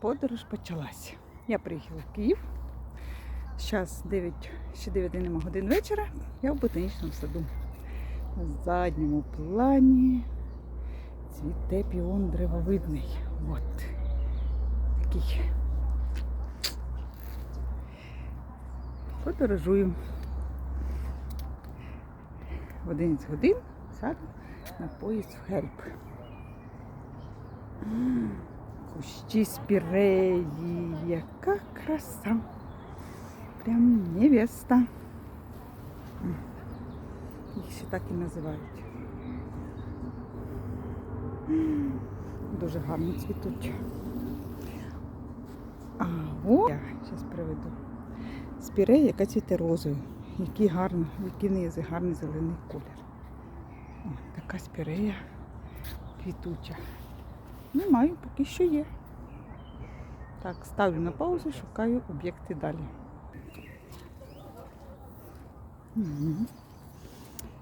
подорож почалась. Я приїхала в Київ. Зараз 9, ще 9 нема годин вечора. Я в ботанічному саду. На задньому плані цвіте піон древовидний. От такий. Подорожую. В 11 годин сяду на поїзд в Хельп. Кущі спіреї, яка краса. Прям невеста. Їх ще так і називають. Дуже гарно цвітуть. А о, я зараз приведу. Спірея, яка цвіте розою. Який гарно, який в неї гарний зелений колір. О, така спірея квітуча. Не маю, поки що є. Так, ставлю на паузу, шукаю об'єкти далі. Мгм.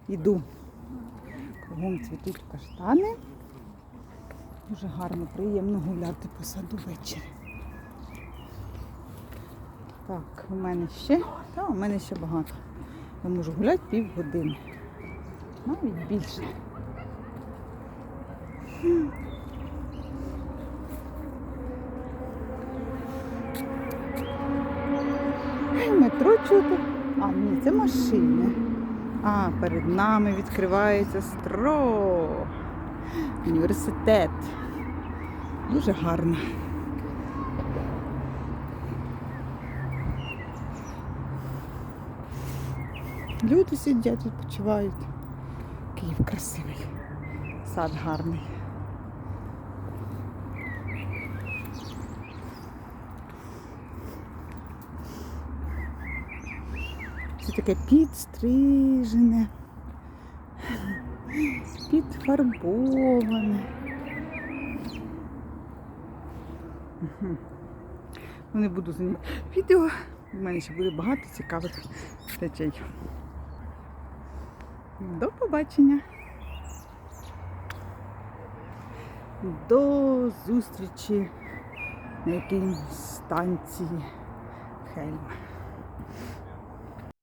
Іду. Кругом цвітуть каштани. Дуже гарно, приємно гуляти по саду ввечері. Так, у мене ще, та у мене ще багато. Я можу гуляти півгодини. Навіть більше. Метро чути. А, ні, це машини. А, перед нами відкривається стро. Університет. Дуже гарно. Люди сидять, відпочивають. Київ красивий. Сад гарний. Все таке підстрижене, підфарбоване. Ну, не буду знімати відео. У мене ще буде багато цікавих речей. До побачення. До зустрічі на якійсь станції Хельма.